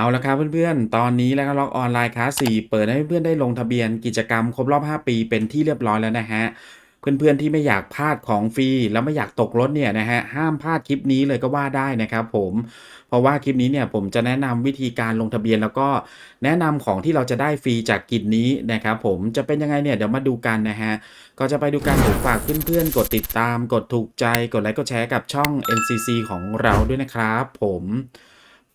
เอาละครับเพื่อนๆ ตอนนี้แล้วก็ล็อกออนไลน์คลาส4เปิดให้เพื่อนๆได้ลงทะเบียนกิจกรรมครบรอบ 5 ปีเป็นที่เรียบร้อยแล้วนะฮะ เพื่อนๆที่ไม่อยากพลาดของฟรีแล้วไม่อยากตกรถเนี่ยนะฮะห้ามพลาดคลิปนี้เลยก็ว่าได้นะครับผมเพราะว่าคลิปนี้เนี่ยผมจะแนะนำวิธีการลงทะเบียนแล้วก็แนะนำของที่เราจะได้ฟรีจากกิจนี้นะครับผมจะเป็นยังไงเนี่ยเดี๋ยวมาดูกันนะฮะก็จะไปดูกันผมฝากเพื่อนๆ กดติดตาม กดถูกใจกดไลค์กดแชร์กับช่อง NCC ของเราด้วยนะครับผม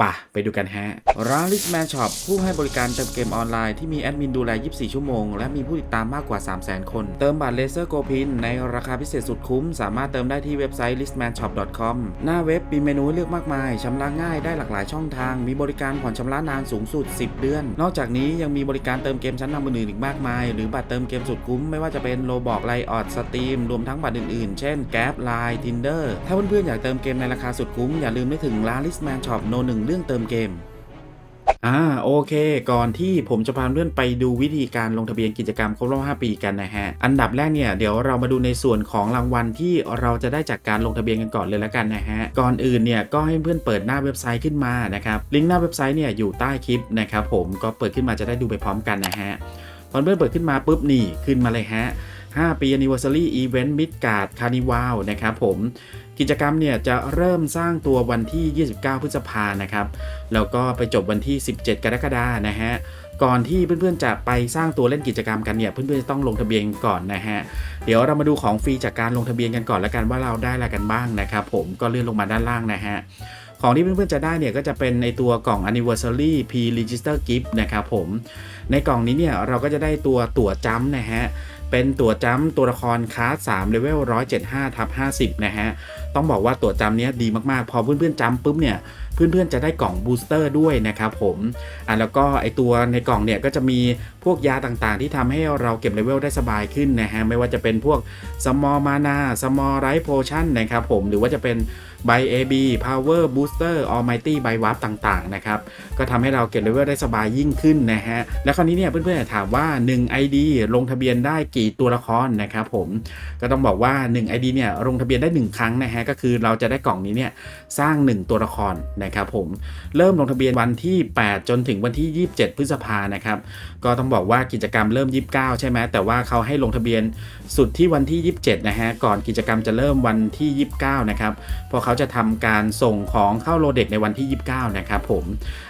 ป่ะ ไปดูกันฮะร้าน Listman Shop ผู้ให้บริการเติมเกมออนไลน์ที่มีแอดมินดูแล 24 ชั่วโมง และมีผู้ติดตามมากกว่า 300,000 คน เติมบัตรเลเซอร์โกพินในราคาพิเศษสุดคุ้ม สามารถเติมได้ที่เว็บไซต์ listmanshop.com หน้าเว็บมีเมนูเลือกมากมายชำระง่ายได้หลากหลายช่องทาง มีบริการผ่อนชำระนานสูงสุด 10 เดือน นอกจากนี้ยังมีบริการเติมเกมชั้นนำอื่นๆอีกมากมาย หรือบัตรเติมเกมสุดคุ้มไม่ว่าจะเป็นโลบอกไลออดสตรีมรวมทั้งบัตรอื่นๆ เช่นแก p ไลน์ทินเดอร์ถ้าเพื่อนๆอยากเติมเกมในราคาสุดคุ้มอย่าลืมนึกถึงร้าน Listman Shop โนหนึ่งเรื่องเติมเกมอ่าโอเค ก่อนที่ผมจะพาเพื่อนไปดูวิธีการลงทะเบียนกิจกรรมครบรอบ 5 ปีกันนะฮะ อันดับแรกเนี่ยเดี๋ยวเรามาดูในส่วนของรางวัลที่เราจะได้จากการลงทะเบียนกันก่อนเลยแล้วกันนะฮะ ก่อนอื่นเนี่ยก็ให้เพื่อนเปิดหน้าเว็บไซต์ขึ้นมานะครับลิงก์หน้าเว็บไซต์เนี่ยอยู่ใต้คลิปนะครับผมก็เปิดขึ้นมาจะได้ดูไปพร้อมกันนะฮะพอเพื่อนเปิดขึ้นมาปุ๊บนี่ขึ้นมาเลยฮะ 5 ปี Anniversary Event Midgard Carnival นะครับผมกิจกรรมเนี่ยจะเริ่มสร้างตัววันที่ 29 พฤษภานะครับ แล้วก็ไปจบวันที่ 17 กรกฎานะฮะ ก่อนที่เพื่อนๆจะไปสร้างตัวเล่นกิจกรรมกันเนี่ย เพื่อนๆจะต้องลงทะเบียนก่อนนะฮะ เดี๋ยวเรามาดูของฟรีจากการลงทะเบียนกันก่อนแล้วกันว่าเราได้อะไรกันบ้างนะครับผม ก็เลื่อนลงมาด้านล่างนะฮะของที่เพื่อนๆจะได้เนี่ยก็จะเป็นในตัวกล่อง anniversary p register gift นะครับผม ในกล่องนี้เนี่ยเราก็จะได้ตัวตั๋วจ้ำนะฮะ เป็นตัวจำตัวละครคลาส3เลเวล175ทับ50 นะฮะ ต้องบอกว่าตัวจำเนี้ยดีมากๆ พอเพื่อนๆจำปุ๊บเนี่ยเพื่อนๆ จะได้กล่องบูสเตอร์ด้วยนะครับผมอะแล้วก็ไอตัวในกล่องเนี่ยก็จะมีพวกยาต่างๆ ที่ทำให้เราเก็บเลเวลได้สบายขึ้นนะฮะ ไม่ว่าจะเป็นพวกสมอมานาสมอลไรโพชั่นนะครับผม หรือว่าจะเป็นไบเอบีพาวเวอร์บูสเตอร์ออลไมตี้ไบวับต่างๆ นะครับ ก็ทำให้เราเก็บเลเวลได้สบายยิ่งขึ้นนะฮะ แล้วคราวนี้เนี่ยเพื่อนๆถามว่า 1 ID ลงทะเบียนได้กี่ี่ตัวละครนะครับผมก็ต้องบอกว่า 1 ID เนี่ยลงทะเบียนได้ 1 ครั้งนะฮะก็คือเราจะได้กล่องนี้เนี่ยสร้าง 1 ตัวละครนะครับผมเริ่มลงทะเบียนวันที่ 8 จนถึงวันที่ 27 พฤษภานะครับก็ต้องบอกว่ากิจกรรมเริ่ม 29 ใช่ไหมแต่ว่าเขาให้ลงทะเบียนสุดที่วันที่ 27 นะฮะก่อนกิจกรรมจะเริ่มวันที่ 29 นะครับพราะเขาจะทำการส่งของเข้าโลเด็กในวันที่ 29 นะครับผม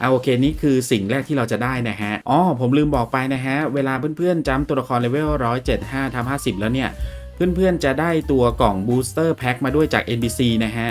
เอาโอเคนี่คือสิ่งแรกที่เราจะได้นะฮะอ๋อผมลืมบอกไปนะฮะเวลาเพื่อนๆจำตัวละครเลเวล75ทำ50 แล้วเนี่ย เพื่อนๆจะได้ตัวกล่องบูสเตอร์แพ็คมาด้วยจาก NBC นะฮะ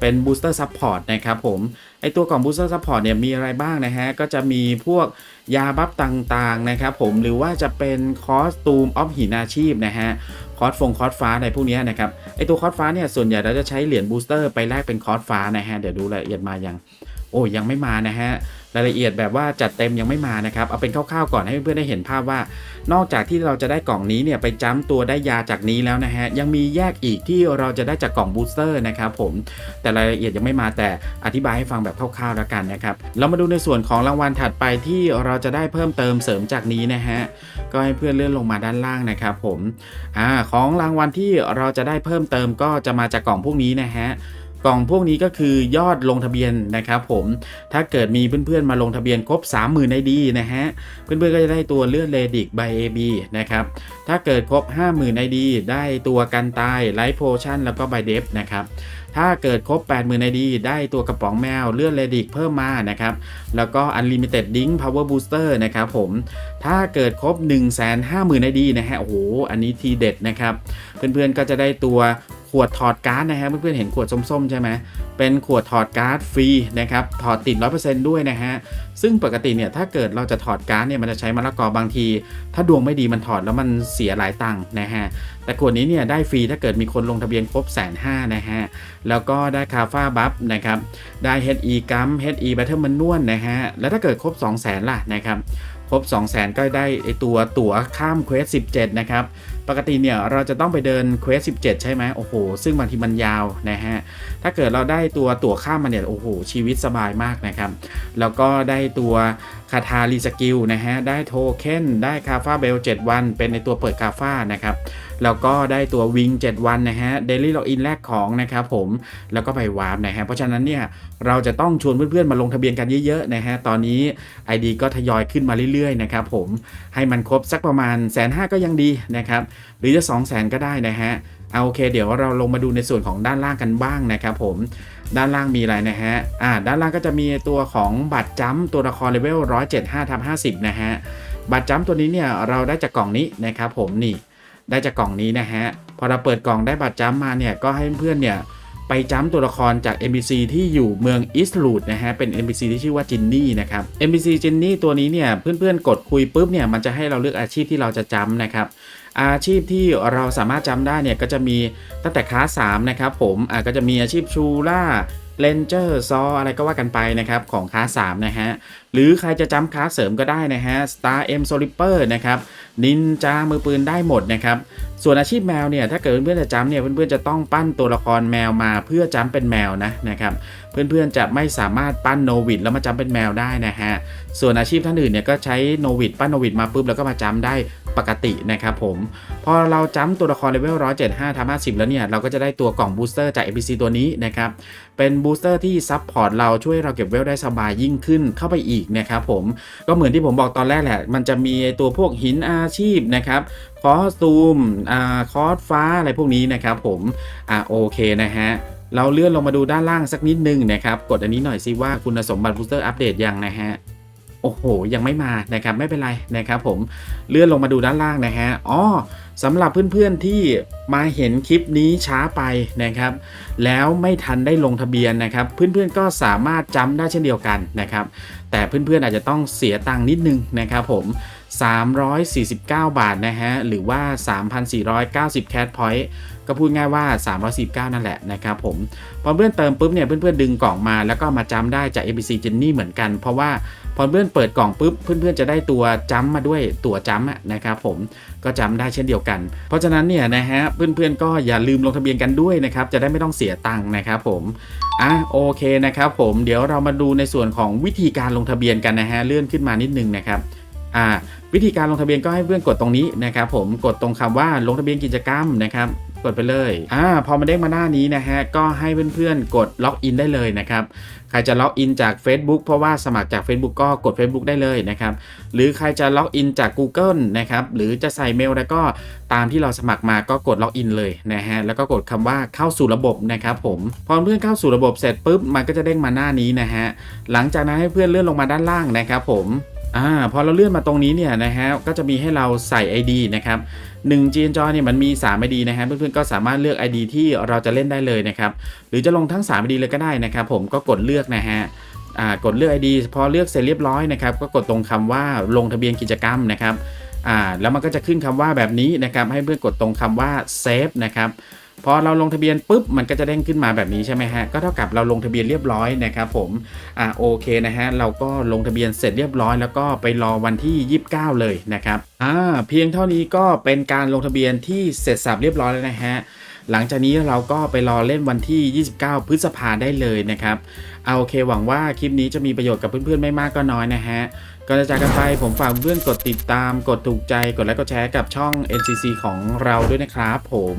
เป็นบูสเตอร์ซัพพอร์ตนะครับผม ไอตัวกล่องบูสเตอร์ซัพพอร์ตเนี่ยมีอะไรบ้างนะฮะ ก็จะมีพวกยาบัฟต่างๆนะครับผม หรือว่าจะเป็นคอสตูมออฟหินอาชีพนะฮะคอร์สฟงคอร์สฟ้าอะไรพวกนี้นะครับไอตัวคอร์สฟ้าเนี่ยส่วนใหญ่เราจะใช้เหรียญบูสเตอร์ไปแลกเป็นคอร์สฟ้านะฮะเดี๋ยวดูรายละเอียดมายัง โอ้ยังไม่มานะฮะ รายละเอียดแบบว่าจัดเต็มยังไม่มานะครับ เอาเป็นคร่าวๆก่อนให้เพื่อนๆได้เห็นภาพว่า นอกจากที่เราจะได้กล่องนี้เนี่ยไปจ้ำตัวได้ยาจากนี้แล้วนะฮะ ยังมีแยกอีกที่เราจะได้จากกล่องบูสเตอร์นะครับผมแต่รายละเอียดยังไม่มาแต่อธิบายให้ฟังแบบคร่าวๆแล้วกันนะครับเรามาดูในส่วนของรางวัลถัดไปที่เราจะได้เพิ่มเติมเสริมจากนี้นะฮะก็ให้เพื่อนเลื่อนลงมาด้านล่างนะครับผมอ่าของรางวัลที่เราจะได้เพิ่มเติมก็จะมาจากกล่องพวกนี้นะฮะ กล่องพวกนี้ก็คือยอดลงทะเบียนนะครับผมถ้าเกิดมีเพื่อนๆมาลงทะเบียนครบ 30,000ในดีนะฮะเพื่อนๆก็จะได้ตัวเลือดเลดิกใบ AB นะครับถ้าเกิดครบ 50,000ในดีได้ตัวกันตายไลท์โพชั่นแล้วก็ใบเดฟนะครับถ้าเกิดครบ 80,000ในดีได้ตัวกระป๋องแมวเลือดเลดิกเพิ่มมานะครับแล้วก็ Unlimited Dink Power Booster นะครับผมถ้าเกิดครบ 150,000ในดีนะฮะโอ้โหอันนี้ทีเด็ดนะครับเพื่อนๆก็จะได้ตัว ขวดถอดการ์ดนะฮะเพื่อนๆเห็นขวดส้มๆใช่ไหมเป็นขวดถอดการ์ดฟรีนะครับถอดติด 100%ด้วยนะฮะซึ่งปกติเนี่ยถ้าเกิดเราจะถอดการ์ดเนี่ยมันจะใช้มะละกอบางที ถ้าดวงไม่ดีมันถอดแล้วมันเสียหลายตังค์นะฮะแต่ขวดนี้เนี่ยได้ฟรีถ้าเกิดมีคนลงทะเบียนครบแสนห้านะฮะแล้วก็ได้คาฟ้าบัฟนะครับได้ HE กัม HE Battle มันนวลนะฮะแล้วถ้าเกิดครบ 2 0 0 0 0 0ล่ะนะครับครบ 2 0 0 0 0 0 ก็ได้ไอตัวตั๋วข้ามเควส17 นะครับ ปกติเนี่ยเราจะต้องไปเดินเควส17 ใช่ไหมโอ้โห ซึ่งบางทีมันยาวนะฮะ ถ้าเกิดเราได้ตัวตั๋วข้ามมาเนี่ย โอ้โห ชีวิตสบายมากนะครับ แล้วก็ได้ตัว คาทารีสกิลนะฮะ ได้โทเค็นได้คาฟาเบล 7 วัน เป็นในตัวเปิดคาฟานะครับ แล้วก็ได้ตัววิง 7 วันนะฮะเดลี่ล็อกอินแลกของนะครับผม แล้วก็ไปวาร์ปนะฮะ เพราะฉะนั้นเนี่ย เราจะต้องชวนเพื่อนๆ มาลงทะเบียนกันเยอะๆนะฮะ ตอนนี้ ID ก็ทยอยขึ้นมาเรื่อยๆนะครับผม ให้มันครบสักประมาณแสนห้าก็ยังดีนะครับ หรือจะ2 0 0 0 0 0ก็ได้นะฮะ เอาโอเค เดี๋ยวเราลงมาดูในส่วนของด้านล่างกันบ้างนะครับผมด้านล่างมีอะไรนะฮะ อ่า ด้านล่างก็จะมีตัวของบัตรจัมตัวละครเลเวล175ทับ50 นะฮะ บัตรจัมตัวนี้เนี่ยเราได้จากกล่องนี้นะครับผมนี่ ได้จากกล่องนี้นะฮะ พอเราเปิดกล่องได้บัตรจัมมาเนี่ยก็ให้เพื่อนเนี่ยไปจัมตัวละครจาก NPC ที่อยู่เมืองอิสลูดนะฮะ เป็น NPC ที่ชื่อว่าจินนี่นะครับ NPC จินนี่ตัวนี้เนี่ยเพื่อนๆกดคุยปุ๊บเนี่ยมันจะให้เราเลือกอาชีพที่เราจะจัมนะครับ อาชีพที่เราสามารถจำได้เนี่ยก็จะมีตั้งแต่คลาส3นะครับผมอ่าก็จะมีอาชีพชูล่าเลนเจอร์ซออะไรก็ว่ากันไปนะครับ ของคลาส3นะฮะ หรือใครจะจำคลาสเสริมก็ได้นะฮะ Star M s o l i p e r นะครับนินจามือปืนได้หมดนะครับ ส่วนอาชีพแมวเนี่ยถ้าเกิดเพื่อนๆจะจำเนี่ยเพื่อนๆจะต้องปั้นตัวละครแมวมาเพื่อจำเป็นแมวนะนะครับเพื่อนๆจะไม่สามารถปั้นโนวิดแล้วมาจำเป็นแมวได้นะฮะส่วนอาชีพท่านอื่นเนี่ยก็ใช้โนวิดปั้นโนวิดมาปุ๊บแล้วก็มาจำได้ปกตินะครับผม พอเราจำตัวละครเลเวล 175ทำ50 แล้วเนี่ย เราก็จะได้ตัวกล่องบูสเตอร์จาก NPC ตัวนี้นะครับ เป็นบูสเตอร์ที่ซับพอร์ตเราช่วยเราเก็บเวลได้สบายยิ่งขึ้นเข้าไปอีกนะครับผม ก็เหมือนที่ผมบอกตอนแรกแหละ มันจะมีตัวพวกหินอาชีพนะครับ คอสตูมอ่าคอร์สฟ้าอะไรพวกนี้นะครับผมอ่าโอเคนะฮะเราเลื่อนลงมาดูด้านล่างสักนิดนึงนะครับ กดอันนี้หน่อยสิว่าคุณสมบัติบูสเตอร์อัปเดตยังนะฮะโอ้โห ยังไม่มานะครับไม่เป็นไรนะครับผมเลื่อนลงมาดูด้านล่างนะฮะอ๋อสำหรับเพื่อนๆที่มาเห็นคลิปนี้ช้าไปนะครับ แล้วไม่ทันได้ลงทะเบียนนะครับ เพื่อนๆก็สามารถจำได้เช่นเดียวกันนะครับ แต่เพื่อนๆอาจจะต้องเสียตังค์นิดนึงนะครับผม 349 บาทนะฮะ หรือว่า 3,490 แคทพอยต์ก็พูดง่ายว่า349นั่นแหละนะครับผม พอเพื่อนเติมปุ๊บเนี่ย เพื่อนๆ ดึงกล่องมาแล้วก็มาจำได้จาก ABC Jenny เหมือนกัน เพราะว่าพอเพื่อนเปิดกล่องปุ๊บ เพื่อนๆ จะได้ตัวจำมาด้วยตัวจำะนะครับผมก็จำได้เช่นเดียวกัน เพราะฉะนั้นเนี่ยนะฮะเพื่อนๆ ก็อย่าลืมลงทะเบียนกันด้วยนะครับ จะได้ไม่ต้องเสียตังค์นะครับผมอะโอเคนะครับผมเดี๋ยวเรามาดูในส่วนของวิธีการลงทะเบียนกันนะฮะเลื่อนขึ้นมานิดนึงนะครับ อ่าวิธีการลงทะเบียนก็ให้เพื่อนกดตรงนี้นะครับผมกดตรงคำว่าลงทะเบียนกิจกรรมนะครับกดไปเลยอ่าพอมาเด้งมาหน้านี้นะฮะก็ให้เพื่อนๆกดล็อกอินได้เลยนะครับใครจะล็อกอินจาก Facebook เพราะว่าสมัครจาก Facebook ก็กด Facebook ได้เลยนะครับหรือใครจะล็อกอินจาก Google นะครับหรือจะใส่เมลแล้วก็ตามที่เราสมัครมาก็กดล็อกอินเลยนะฮะแล้วก็กดคำว่าเข้าสู่ระบบนะครับผมพอเพื่อนเข้าสู่ระบบเสร็จปุ๊บมันก็จะเด้งมาหน้านี้นะฮะหลังจากนั้นให้เพื่อนเลื่อนลงมาด้านล่างนะครับผม อ่าพอเราเลื่อนมาตรงนี้เนี่ยนะฮะก็จะมีให้เราใส่ ID นะครับ1 g n j o เนี่ยมันมี 3 ID นะฮะเพื่อนๆก็สามารถเลือก ID ที่เราจะเล่นได้เลยนะครับหรือจะลงทั้ง 3 ID เลยก็ได้นะครับผมก็กดเลือกนะฮะอ่ากดเลือก ID พอเลือกเสร็จเรียบร้อยนะครับก็กดตรงคำว่าลงทะเบียนกิจกรรมนะครับอ่าแล้วมันก็จะขึ้นคำว่าแบบนี้นะครับให้เพื่อนกดตรงคำว่า save นะครับ พอเราลงทะเบียนปุ๊บมันก็จะเด้งขึ้นมาแบบนี้ใช่ไหมฮะก็เท่ากับเราลงทะเบียนเรียบร้อยนะครับผมอ่าโอเคนะฮะเราก็ลงทะเบียนเสร็จเรียบร้อย แล้วก็ไปรอวันที่ 29 เลยนะครับอ่าเพียงเท่านี้ก็เป็นการลงทะเบียนที่เสร็จสับเรียบร้อยแล้วนะฮะหลังจากนี้เราก็ไปรอเล่นวันที่ 29 พฤษภาได้เลยนะครับเอาโอเคหวังว่าคลิปนี้จะมีประโยชน์กับเพื่อนๆไม่มากก็น้อยนะฮะก่อนจะจากกันไปผมฝากเพื่อนกดติดตาม กดถูกใจ กดไลค์กดแชร์กับช่อง NCC ของเราด้วยนะครับผม